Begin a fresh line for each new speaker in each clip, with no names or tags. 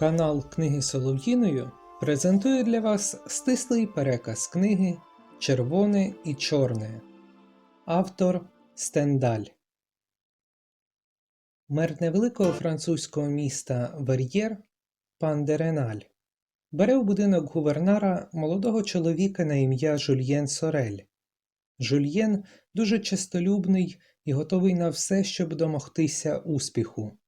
Канал Книги Солов'їною презентує для вас стислий переказ книги Червоне і Чорне. Автор Стендаль. Мер невеликого французького міста Вер'єр пан Дереналь бере у будинок гувернара молодого чоловіка на ім'я Жульєн Сорель. Жульєн дуже честолюбний і готовий на все, щоб домогтися успіху.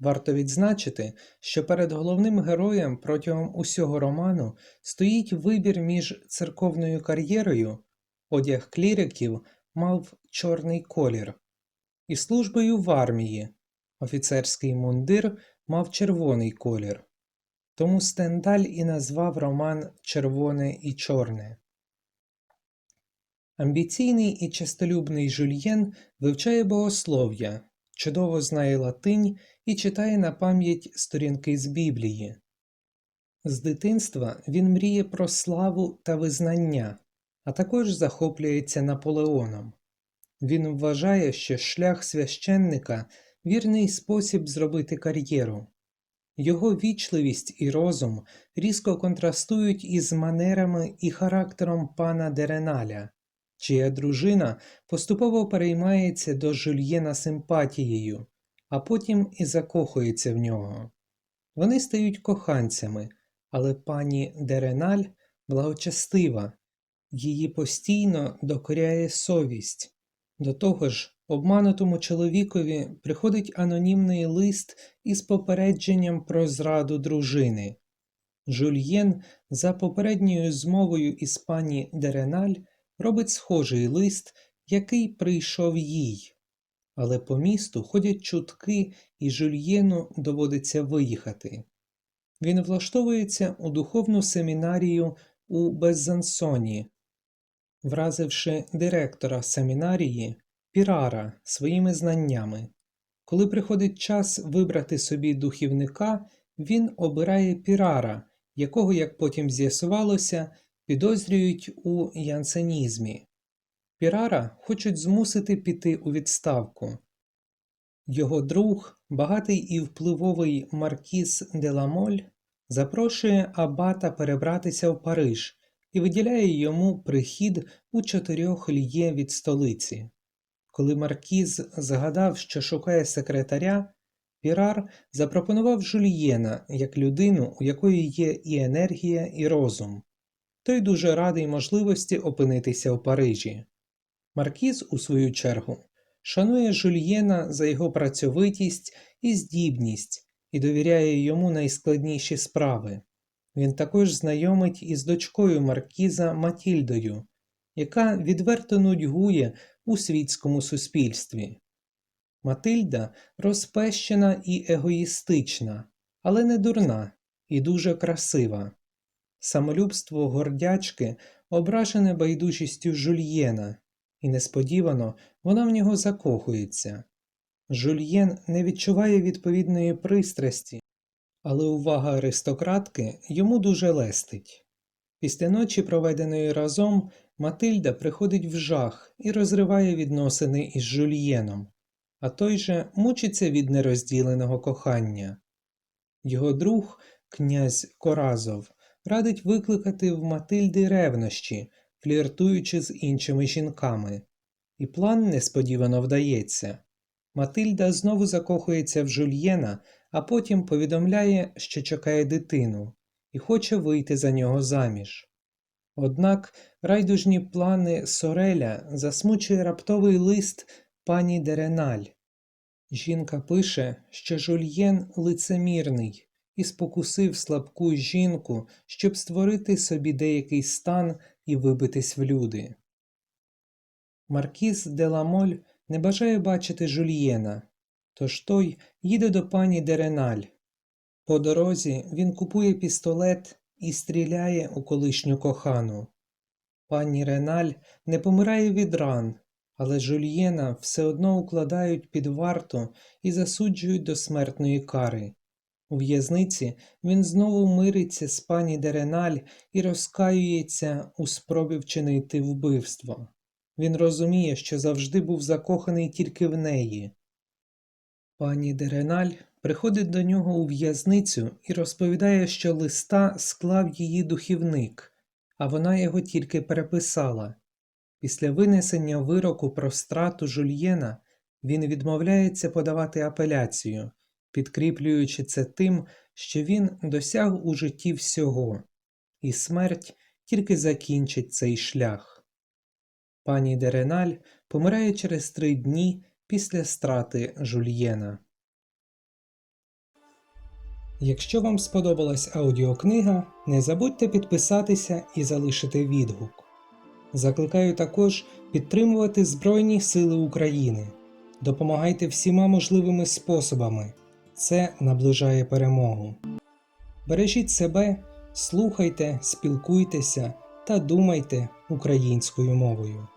Варто відзначити, що перед головним героєм протягом усього роману стоїть вибір між церковною кар'єрою, одяг кліриків мав чорний колір, і службою в армії, офіцерський мундир мав червоний колір. Тому Стендаль і назвав роман Червоне і Чорне. Амбіційний і честолюбний Жульєн вивчає богослов'я, чудово знає латинь і читає на пам'ять сторінки з Біблії. З дитинства він мріє про славу та визнання, а також захоплюється Наполеоном. Він вважає, що шлях священника вірний спосіб зробити кар'єру. Його вічливість і розум різко контрастують із манерами і характером пана Дереналя, чия дружина поступово переймається до Жульєна симпатією, а потім і закохується в нього. Вони стають коханцями, але пані Дереналь благочестива, її постійно докоряє совість. До того ж, обманутому чоловікові приходить анонімний лист із попередженням про зраду дружини. Жульєн за попередньою змовою із пані Дереналь робить схожий лист, який прийшов їй. Але по місту ходять чутки, і Жульєну доводиться виїхати. Він влаштовується у духовну семінарію у Беззансоні, вразивши директора семінарії Пірара своїми знаннями. Коли приходить час вибрати собі духівника, він обирає Пірара, якого, як потім з'ясувалося, підозрюють у янсенізмі. Пірара хочуть змусити піти у відставку. Його друг, багатий і впливовий Маркіс Деламоль, запрошує Абата перебратися в Париж і виділяє йому прихід у чотирьох льє від столиці. Коли Маркіз згадав, що шукає секретаря, Пірар запропонував Жульєна як людину, у якої є і енергія, і розум. Той дуже радий можливості опинитися в Парижі. Маркіз, у свою чергу, шанує Жульєна за його працьовитість і здібність і довіряє йому найскладніші справи. Він також знайомить із дочкою Маркіза Матільдою, яка відверто нудьгує у світському суспільстві. Матильда розпещена і егоїстична, але не дурна і дуже красива. Самолюбство гордячки ображене байдужістю жульєна, і несподівано вона в нього закохується. Жульєн не відчуває відповідної пристрасті, але увага аристократки йому дуже лестить. Після ночі, проведеної разом, Матильда приходить в жах і розриває відносини із Жульєном, а той же мучиться від нерозділеного кохання. Його друг, князь Коразов, радить викликати в Матильди ревнощі, фліртуючи з іншими жінками. І план несподівано вдається. Матильда знову закохується в Жульєна, а потім повідомляє, що чекає дитину, і хоче вийти за нього заміж. Однак райдужні плани Сореля засмучує раптовий лист пані Дереналь. Жінка пише, що Жульєн лицемірний і спокусив слабку жінку, щоб створити собі деякий стан і вибитись в люди. Маркіз Деламоль не бажає бачити Жульєна, тож той їде до пані Дереналь. По дорозі він купує пістолет і стріляє у колишню кохану. Пані Реналь не помирає від ран, але Жульєна все одно укладають під варту і засуджують до смертної кари. У в'язниці він знову мириться з пані Дереналь і розкаюється у спробі вчинити вбивство. Він розуміє, що завжди був закоханий тільки в неї. Пані Дереналь приходить до нього у в'язницю і розповідає, що листа склав її духівник, а вона його тільки переписала. Після винесення вироку про страту Жульєна він відмовляється подавати апеляцію, підкріплюючи це тим, що він досяг у житті всього, і смерть тільки закінчить цей шлях. Пані Дереналь помирає через три дні після страти Жульєна. Якщо вам сподобалась аудіокнига, не забудьте підписатися і залишити відгук. Закликаю також підтримувати Збройні Сили України. Допомагайте всіма можливими способами. Це наближає перемогу. Бережіть себе, слухайте, спілкуйтеся та думайте українською мовою.